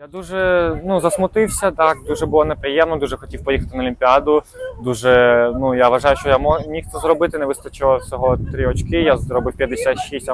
Я дуже ну, засмутився, так, дуже було неприємно, дуже хотів поїхати на Олімпіаду. Дуже, ну, я вважаю, що я міг це зробити, не вистачило всього три очки, я зробив 56,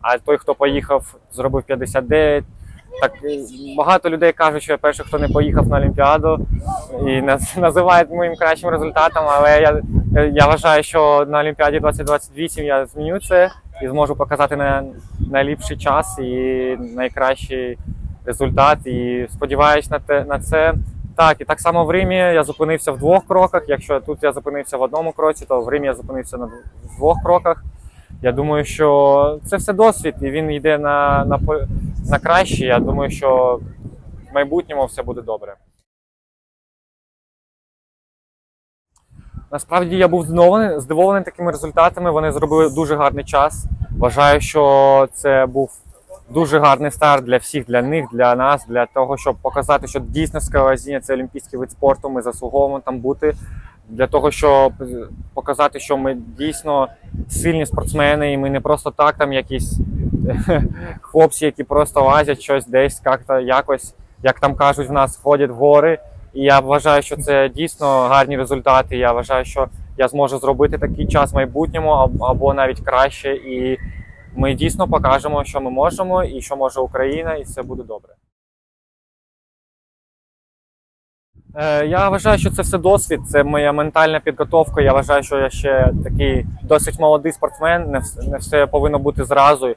а той, хто поїхав, зробив 59. Так, багато людей кажуть, що я перший, хто не поїхав на Олімпіаду і наз- називають моїм кращим результатом, але я, я вважаю, що на Олімпіаді 2028 я зміню це і зможу показати на, найліпший час і найкращий результат. І сподіваюся на те на це. Так, і так само в Римі я зупинився в двох кроках. Якщо тут я зупинився в одному кроці, то в Римі я зупинився на двох кроках. Я думаю, що це все досвід, і він йде на, на, на краще. Я думаю, що в майбутньому все буде добре. Насправді я був здивований, здивований такими результатами. Вони зробили дуже гарний час. Вважаю, що це був дуже гарний старт для всіх, для них, для нас, для того, щоб показати, що дійсно скалолазіння – це олімпійський вид спорту. Ми заслуговуємо там бути. Для того, щоб показати, що ми дійсно сильні спортсмени, і ми не просто так там якісь хлопці, які просто лазять щось десь, як-то якось, як там кажуть, в нас ходять в гори. І я вважаю, що це дійсно гарні результати. Я вважаю, що я зможу зробити такий час в майбутньому або навіть краще. І ми дійсно покажемо, що ми можемо, і що може Україна, і все буде добре. Е, Я вважаю, що це все досвід, це моя ментальна підготовка. Я вважаю, що я ще такий досить молодий спортсмен, не все повинно бути зразу.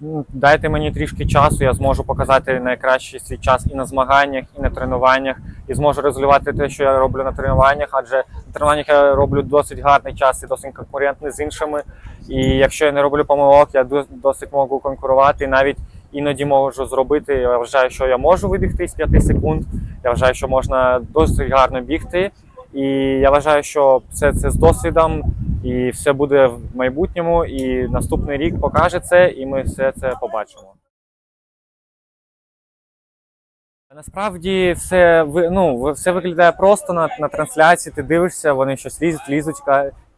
Ну, Дайте мені трішки часу, я зможу показати найкращий свій час і на змаганнях, і на тренуваннях, і зможу резолювати те, що я роблю на тренуваннях, адже на тренуваннях я роблю досить гарний час і досить конкурентний з іншими. І якщо я не роблю помилок, я дос- досить можу конкурувати. І навіть іноді можу зробити. Я вважаю, що я можу вибігти з 5 секунд. Я вважаю, що можна досить гарно бігти. І я вважаю, що все це з досвідом, і все буде в майбутньому. І наступний рік покаже це, і ми все це побачимо. Насправді все ну, все виглядає просто на, на трансляції. Ти дивишся, вони щось лізуть, лізуть.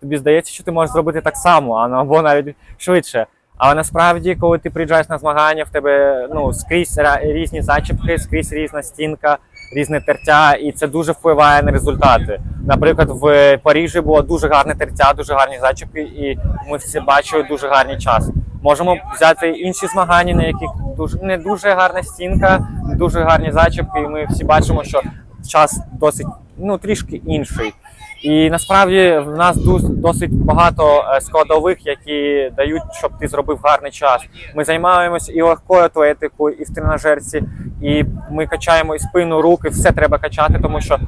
Тобі здається, що ти можеш зробити так само, ну, або навіть швидше. Але насправді, коли ти приїжджаєш на змагання, в тебе ну, скрізь різні зачіпки, скрізь різна стінка, різне тертя, і це дуже впливає на результати. Наприклад, в Парижі було дуже гарне тертя, дуже гарні зачіпки, і ми всі бачили дуже гарний час. Можемо взяти інші змагання, на яких дуже не дуже гарна стінка, не дуже гарні зачіпки, і ми всі бачимо, що час досить ну трішки інший. І насправді в нас дос- досить багато е, складових, які дають, щоб ти зробив гарний час. Ми займаємось і легкою атлетикою, і в тренажерці, і ми качаємо і спину, руки, все треба качати, тому що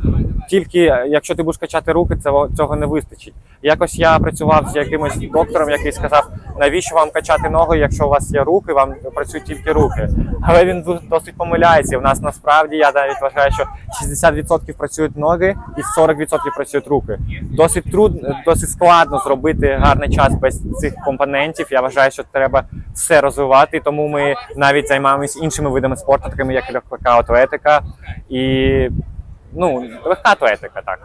тільки е, якщо ти будеш качати руки, цього не вистачить. Якось я працював з якимось доктором, який сказав, навіщо вам качати ноги, якщо у вас є руки, вам працюють тільки руки. Але він досить помиляється. У нас насправді я навіть вважаю, що 60% працюють ноги і 40% працюють руки. Досить труд, досить складно зробити гарний час без цих компонентів. Я вважаю, що треба все розвивати, тому ми навіть займаємось іншими видами спорту, такими як легка атлетика і ну легка атлетика, так.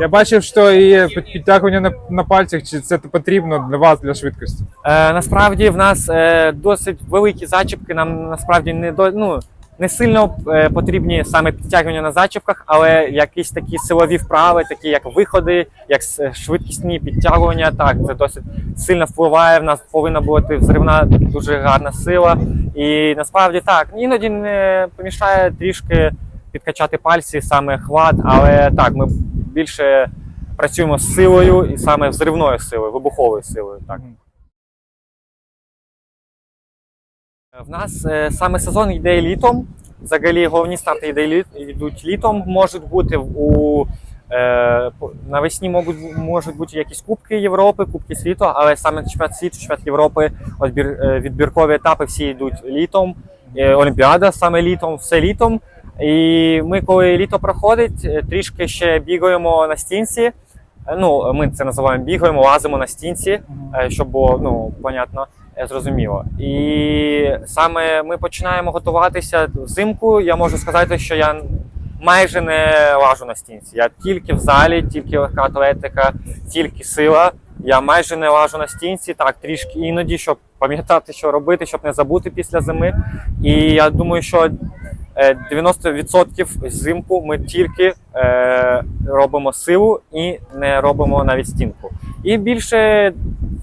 Я бачив, що і підтягування на, на пальцях, чи це потрібно для вас для швидкості? Е, насправді в нас е, досить великі зачіпки. Нам насправді не до ну не сильно е, потрібні саме підтягування на зачіпках, але якісь такі силові вправи, такі як виходи, як швидкісні підтягування. Так, це досить сильно впливає. В нас повинна бути взривна дуже гарна сила. І насправді так, іноді не помішає трішки підкачати пальці, саме хват, але так, ми більше працюємо з силою і саме взривною силою, вибуховою силою. Так. В нас е, саме сезон йде літом. Взагалі головні старти йде йдуть літом. Можуть бути у е, навесні можуть, можуть бути якісь Кубки Європи, Кубки світу, але саме чемпіонат світу, чемпіонат Європи, е, відбіркові етапи всі йдуть літом. Олімпіада саме літом, все літом. І ми, коли літо проходить, е, трішки ще бігаємо на стінці. Е, Ну, ми це називаємо бігаємо, лазимо на стінці, е, щоб було ну, понятно, зрозуміло. І саме ми починаємо готуватися взимку. Я можу сказати, що я майже не лажу на стінці. Я тільки в залі, тільки легка атлетика, тільки сила. Я майже не лажу на стінці, так трішки іноді, щоб пам'ятати, що робити, щоб не забути після зими. І я думаю, що 90% взимку ми тільки е, робимо силу і не робимо навіть стінку. І більше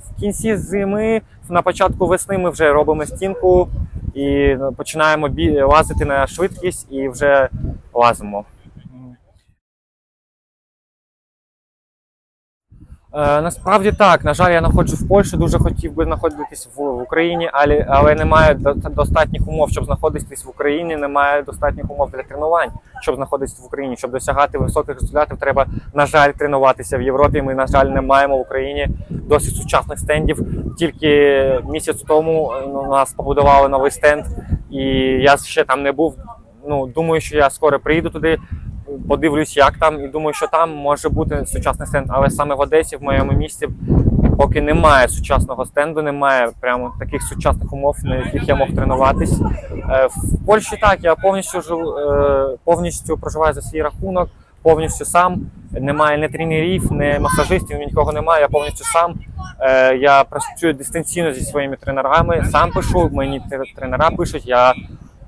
в кінці зими, на початку весни, ми вже робимо стінку і починаємо лазити на швидкість і вже лазимо. Е, насправді так. На жаль, я знаходжусь в Польщі, дуже хотів би знаходитись в, Україні, але, але немає достатніх умов, щоб знаходитись в Україні. Немає достатніх умов для тренувань, щоб знаходитись в Україні. Щоб досягати високих результатів, треба, на жаль, тренуватися в Європі. Ми, на жаль, не маємо в Україні досить сучасних стендів. Тільки місяць тому е, нас побудували новий стенд, і я ще там не був. Ну, думаю, що я скоро приїду туди подивлюсь, як там, і думаю, що там може бути сучасний стенд. Але саме в Одесі, в моєму місті, поки немає сучасного стенду, немає прямо таких сучасних умов, на яких я мог тренуватись. Е, В Польщі так, я повністю живу, е, повністю проживаю за свій рахунок, повністю сам. Немає ні тренерів, ні масажистів, нікого немає. Я повністю сам. Е, Я працюю дистанційно зі своїми тренерами, сам пишу, мені тренера пишуть. Я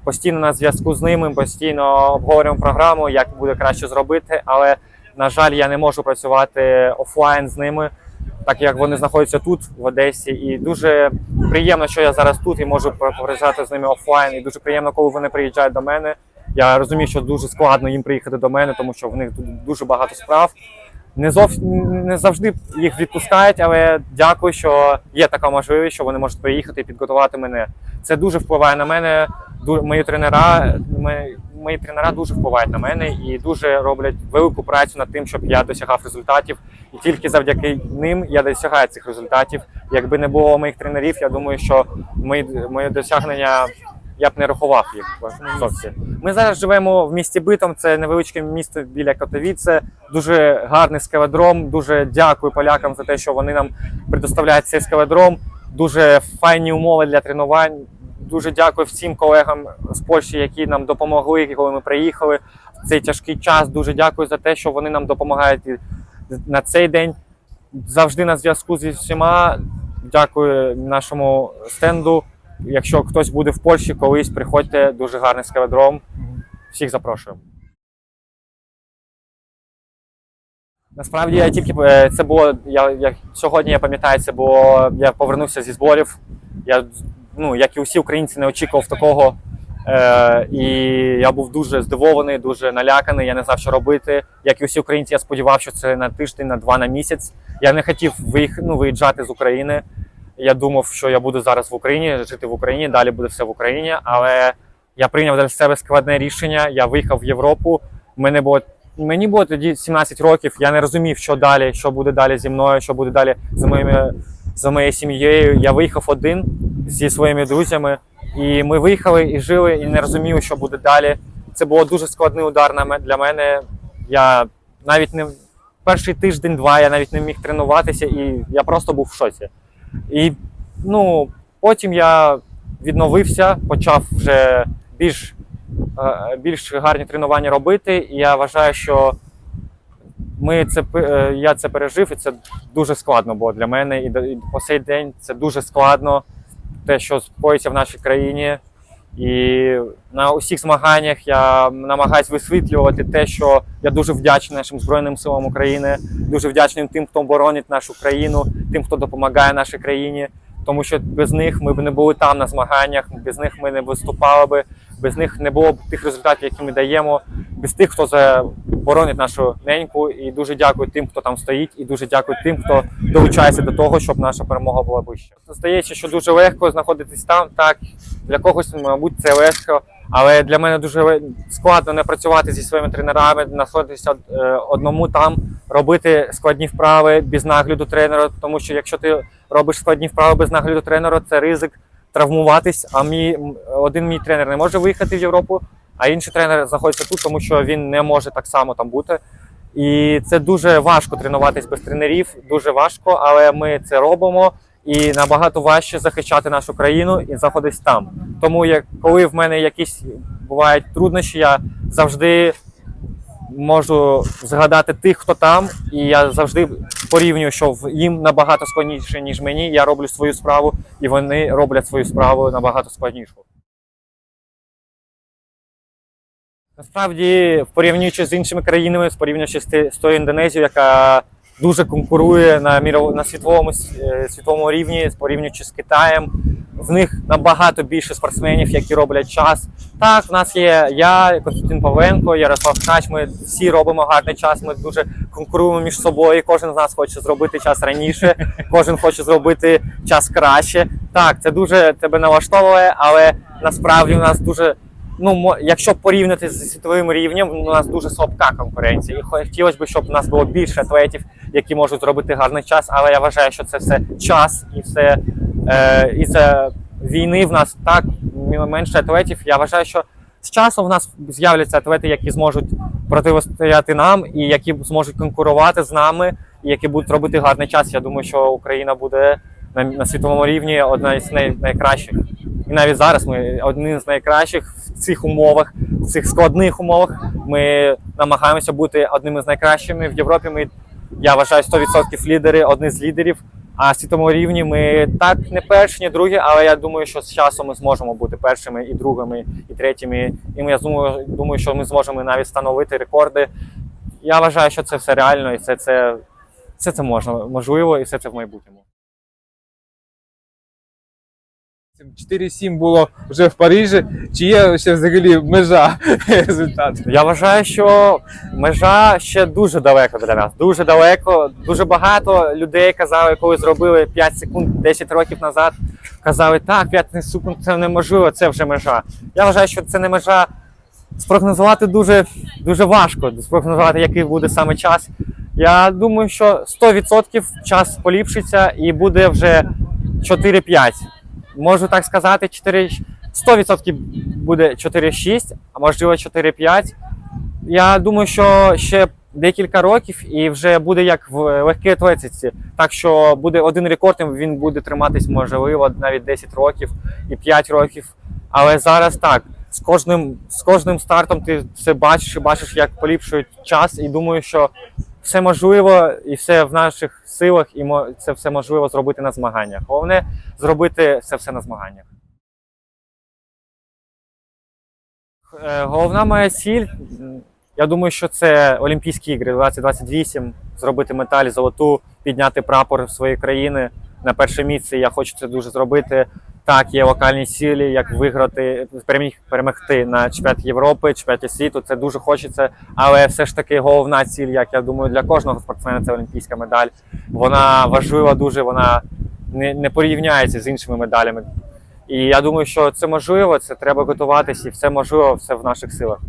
постійно на зв'язку з ними, постійно обговорюємо програму, як буде краще зробити. Але на жаль, я не можу працювати офлайн з ними, так як вони знаходяться тут, в Одесі. І дуже приємно, що я зараз тут і можу попрацювати з ними офлайн. І дуже приємно, коли вони приїжджають до мене. Я розумію, що дуже складно їм приїхати до мене, тому що в них тут дуже багато справ. Не зовсім не завжди їх відпускають, але дякую, що є така можливість, що вони можуть приїхати і підготувати мене. Це дуже впливає на мене. Мої тренера, мої, мої тренера дуже впливають на мене і дуже роблять велику працю над тим, щоб я досягав результатів. І тільки завдяки ним я досягаю цих результатів. Якби не було моїх тренерів, я думаю, що мої, мої досягнення я б не рахував їх зовсім. Ми зараз живемо в місті Битом. Це невеличке місто біля Котовіце. Дуже гарний скеледром. Дуже дякую полякам за те, що вони нам предоставляють цей скеледром. Дуже файні умови для тренувань. Дуже дякую всім колегам з Польщі, які нам допомогли, коли ми приїхали в цей тяжкий час. Дуже дякую за те, що вони нам допомагають на цей день. Завжди на зв'язку зі всіма. Дякую нашому стенду. Якщо хтось буде в Польщі, колись приходьте. Дуже гарний скеледром. Всіх запрошую. Насправді я тільки е, це було. Я, я сьогодні я пам'ятаю, це було. Я повернувся зі зборів. Я ну, як і усі українці, не очікував такого. Е, і я був дуже здивований, дуже наляканий. Я не знав, що робити. Як і усі українці, я сподівався, що це на тиждень, на два, на місяць. Я не хотів виїх, ну, виїжджати з України. Я думав, що я буду зараз в Україні, жити в Україні, далі буде все в Україні. Але я прийняв для себе складне рішення. Я виїхав в Європу. Мене було мені було тоді 17 років. Я не розумів, що далі, що буде далі зі мною, що буде далі з моїми за моєю сім'єю. Я виїхав один зі своїми друзями, і ми виїхали і жили, і не розуміли, що буде далі. Це було дуже складний удар для мене. Я навіть не перший тиждень-два я навіть не міг тренуватися, і я просто був в шоці. І ну, потім я відновився, почав вже більш, е, більш гарні тренування робити. І я вважаю, що ми це, е, я це пережив, і це дуже складно було для мене. І, по цей день це дуже складно, те, що скоїться в нашій країні. І на усіх змаганнях я намагаюся висвітлювати те, що я дуже вдячний нашим Збройним силам України, дуже вдячний тим, хто боронить нашу країну, тим, хто допомагає нашій країні. Тому що без них ми б не були там на змаганнях, без них ми не виступали би, без них не було б тих результатів, які ми даємо, без тих, хто за- боронить нашу неньку. І дуже дякую тим, хто там стоїть, і дуже дякую тим, хто долучається до того, щоб наша перемога була вища. Здається, що дуже легко знаходитись там. Так для когось, мабуть, це легко, але для мене дуже складно не працювати зі своїми тренерами, знаходитися е, одному там, робити складні вправи без нагляду тренера. Тому що якщо ти робиш складні вправи без нагляду тренера, це ризик травмуватись. А мій один мій тренер не може виїхати в Європу, а інший тренер знаходиться тут, тому що він не може так само там бути. І це дуже важко тренуватись без тренерів, дуже важко, але ми це робимо. І набагато важче захищати нашу країну і знаходитись там. Тому як коли в мене якісь бувають труднощі, я завжди можу згадати тих, хто там, і я завжди порівнюю, що їм набагато складніше, ніж мені. Я роблю свою справу, і вони роблять свою справу набагато складнішу. Насправді, порівнюючи з іншими країнами, порівнюючи з тою Індонезією, яка дуже конкурує на на світовому е, світовому рівні, порівнюючи з Китаєм, в них набагато більше спортсменів, які роблять час. Так, в нас є я, Константин Павленко, Ярослав Ткач. Ми всі робимо гарний час. Ми дуже конкуруємо між собою. Кожен з нас хоче зробити час раніше, кожен хоче зробити час краще. Так, це дуже тебе налаштовує, але насправді у нас дуже. Ну, якщо порівняти з світовим рівнем, у нас дуже слабка конкуренція. І хотілося б, щоб у нас було більше атлетів, які можуть зробити гарний час. Але я вважаю, що це все час і все е, і це війни в нас так менше атлетів. Я вважаю, що з часом в нас з'являться атлети, які зможуть протистояти нам і які зможуть конкурувати з нами, і які будуть робити гарний час. Я думаю, що Україна буде на, на світовому рівні одна із най, найкращих. І навіть зараз ми одні з найкращих в цих умовах, в цих складних умовах. Ми намагаємося бути одними з найкращими в Європі. Ми я вважаю 100% лідери, одні з лідерів. А в світовому рівні ми так не перші, не другі, але я думаю, що з часом ми зможемо бути першими і другими, і третіми. І я думаю, думаю, що ми зможемо навіть встановити рекорди. Я вважаю, що це все реально, і це, це, все це можна, можливо, і все це в майбутньому. 4-7 було вже в Парижі. Чи є ще взагалі межа результату? Я вважаю, що межа ще дуже далеко для нас. Дуже далеко. Дуже багато людей казали, коли зробили 5 секунд 10 років назад. Казали, так, 5 секунд це неможливо, це вже межа. Я вважаю, що це не межа. Спрогнозувати дуже, дуже важко. Спрогнозувати, який буде саме час. Я думаю, що 100% час поліпшиться і буде вже 4-5. Можу так сказати, 4, 100% буде 4-6, а можливо 4-5. Я думаю, що ще декілька років і вже буде як в легкій атлетиці. Так що буде один рекорд, і він буде триматись, можливо, навіть 10 років і 5 років. Але зараз так, з кожним, з кожним стартом ти все бачиш і бачиш, як поліпшують час, і думаю, що все можливо і все в наших силах, і це все можливо зробити на змаганнях. Головне зробити це все на змаганнях. Е, Головна моя ціль, я думаю, що це Олімпійські ігри 2028, зробити медаль золоту, підняти прапор своєї країни на перше місце. Я хочу це дуже зробити. Так, є локальні цілі, як виграти, переміг- перемогти на чемпіонаті Європи, чемпіонаті світу. Це дуже хочеться. Але все ж таки головна ціль, як я думаю, для кожного спортсмена це олімпійська медаль. Вона важлива дуже, вона не, не порівняється з іншими медалями. І я думаю, що це можливо, це треба готуватися, і все можливо, все в наших силах.